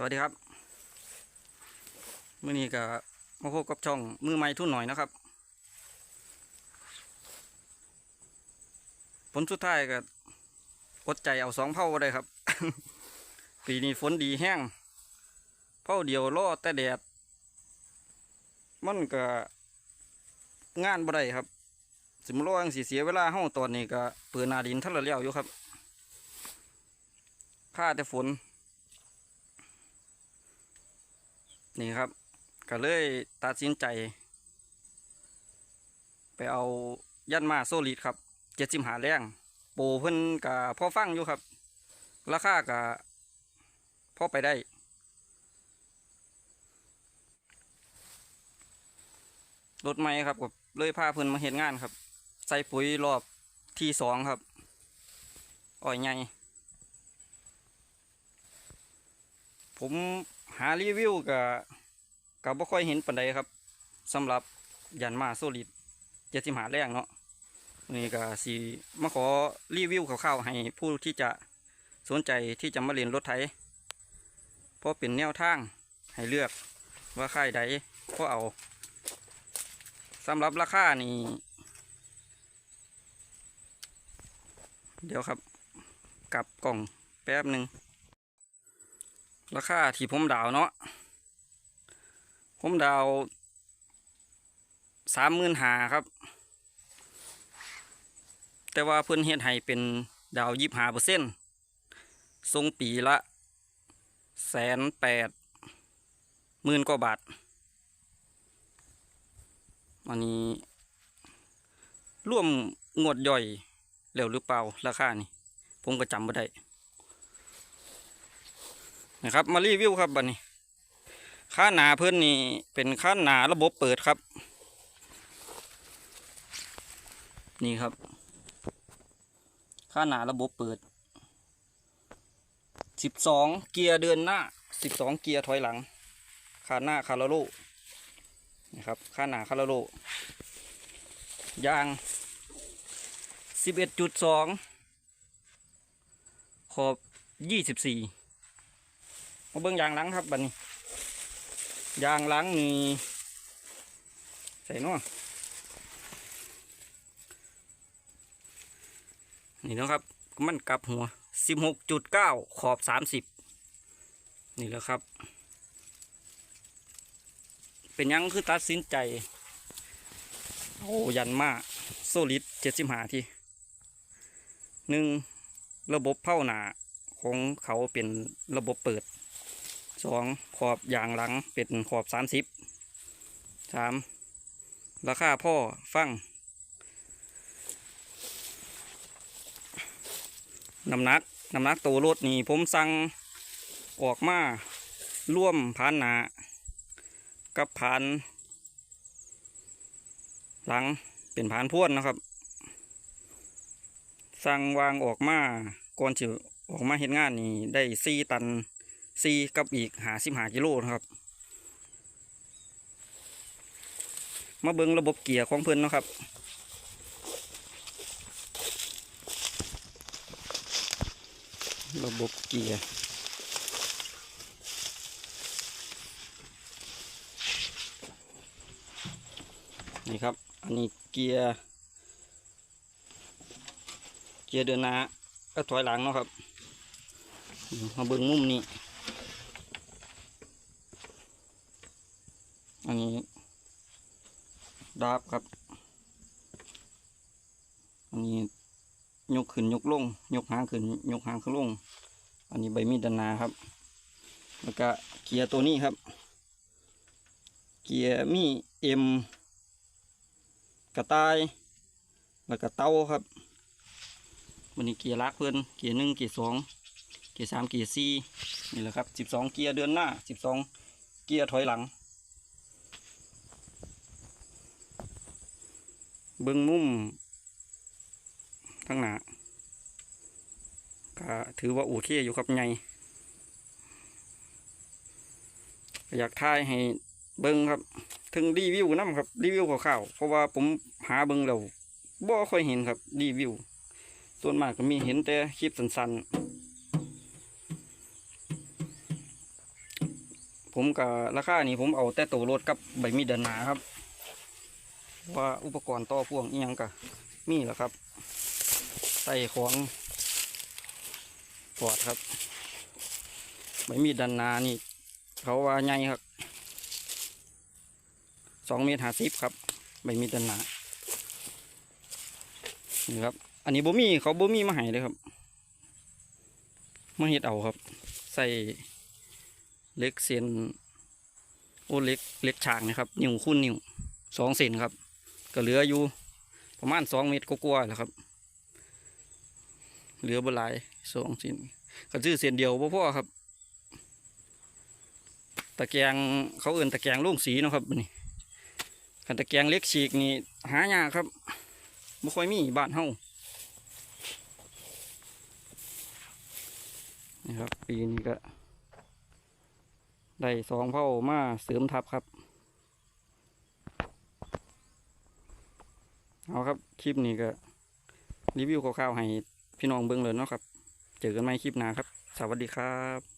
สวัสดีครับมื่อนี้ก็มาพบกับช่องมือไม้ทุ่นหน่อยนะครับ ผลสุดท้ายก็อดใจเอาสองเผาได้ครับ ปีนี้ฝนดีแห้งเผาเดียวรอแต่แดด มันก็งานบ่ได้ครับ สิมรอยังสิเสียเวลาเฮาตอนนี้ก็เปิดนาดินทันละเลี้ยวอยู่ครับค่าแต่ฝน นี่ครับ ก็เลยตัดสินใจ ไปเอายันมาโซลิดครับเจ็ดสิบหาแรงโปรเพิ่นกับพ่อฟังอยู่ครับ ราคากับพ่อไปได้ รถไม้ครับกับเลยพาเพิ่นมาเห็นงานครับ ใส่ปุ๋ยรอบที่สองครับอ้อยใหญ่ผม หารีวิวกับกับบ่ค่อยเห็นปันใดครับสำหรับยันมาโซลิดเจ็ดสิบหาแรงเนาะนี่ก็สีมาขอรีวิวคร่าวๆให้ผู้ที่จะสนใจที่จะมาเรียนรถไถเพราะเป็นแนวทางให้เลือกว่าค่ายใดก็เอาสำหรับราคานี่เดี๋ยวครับ กลับกล่องแป๊บหนึ่ง ราคาที่ผมดาวเนาะผมดาวสามหมื่นหาครับ แต่ว่าเพื่อนเฮ็ดให้เป็นดาวยี่หาเปอร์เซ็นต์ทรงปีละแสนแปดหมื่นกว่าบาทอันนี้ร่วมงวดย่อยแล้วหรือเปล่าราคานี่ ผมก็จำไม่ได้ นะครับ มารีวิวครับบัดนี้ค่าหนาเพื่อนนี่เป็นค่าหนาระบบเปิดครับ นี่ครับ ค่าหนาระบบเปิดสิบสองเกียร์เดินหน้าสิบสองเกียร์ถอยหลังคาหน้าคาราโลนะครับค่าหนาคาราโลยางสิบเอ็ดจุดสองขอบยี่สิบสี่ มาเบิ่งยางหล้างครับบัดนี้ ยางหล้างนี่ใส่นาะนี่นะครับ มันกลับหัวสิบหกจุดเก้าขอบสามสิบนี่แหละครับ เป็นยังคือตัดสินใจ โอ้ยันมาโซลิดเจ็ดสิบหาทีหนึ่งระบบเผาหนาของเขาเป็นระบบเปิด สองขอบยางหลังเป็นขอบสามสิบสามราคาพ่อฟังน้ำหนักน้ำหนักตัวรถนี่ผมสั่งออกมาร่วมผ่านหนากับผ่านหลังเป็นผ่านพ่วนนะครับ สั่งวางออกมาก่อนจะออกมาเห็นงานนี่ได้สี่ตัน สี่กับอีกหาสิบหากิโลนะครับ มาเบิ้งระบบเกียร์ของเพิ่อนนะครับระบบเกียร์นี่ครับ อันนี้เกียร์ เกียร์เดินหน้าก็ถอยหลังเนาะครับ มาเบิ่งมุมนี้ อันนี้ดาบครับ อันนี้ยกขึ้นยกลง ยกหางขึ้นยกหางขึ้นลง อันนี้ใบมีดด้านหนาครับ แล้วก็เกียร์ตัวนี้ครับ เกียร์มีเอ็มกระต่าย แล้วก็เต้าครับวันนี้เกียร์ลักเพื่อนเกียร์หนึ่งเกียร์สองเกียร์สามเกียร์สี่นี่แหละครับสิบสองเกียร์เดือนหน้าสิบสองเกียร์ถอยหลัง เบิ้งมุมทั้งหนาก็ถือว่าโอเคอยู่ครับไงอยากทายให้เบิ้งครับ ถึงรีวิวน้ำครับรีวิวข่าวเพราะว่าผมหาเบิ้งแล้วบ่ค่อยเห็นครับรีวิว ส่วนมากก็มีเห็นแต่คลิปสั้นๆ ผมกับราคานี่ผมเอาแต่ตัวรถกับใบมีดด้านหนาครับ ว่าอุปกรณ์ต่อพ่วงอียังกะมีแหละครับใส่ของปอดครับใบมีดด้านหนานี่ เขาว่าใหญ่ครับสองเมตรห้าสิบครับใบมีดด้านหนานี่ครับ อันนี้บ่มีเขาบ่มีมาให้เลยครับมาเฮ็ดเอาครับ ใส่เล็กเส้นโอ้เล็กเล็กฉากนะครับ นิ้วคูณนิ้วสองเซนครับ ก็เหลืออยู่ประมาณสองเมตรกว่าๆแหละครับ เหลือบหลายสองเซนก็ซื้อเส้นเดียวบ่อครับ ตะแกรงเขาเอื่นตะแกรงโล่งสีนะครับนี่คันตะแกรงเล็กฉีกนี่หายากครับบ่ค่อยมีบ้านเฮานี่ครับปีนี้ก็ได้สองเผ่ามาเสริมทับครับ เอาครับ คลิปนี้ก็รีวิวคร่าวๆให้พี่น้องเบิ้งเลยเนาะครับ เจอกันใหม่คลิปหน้าครับ สวัสดีครับ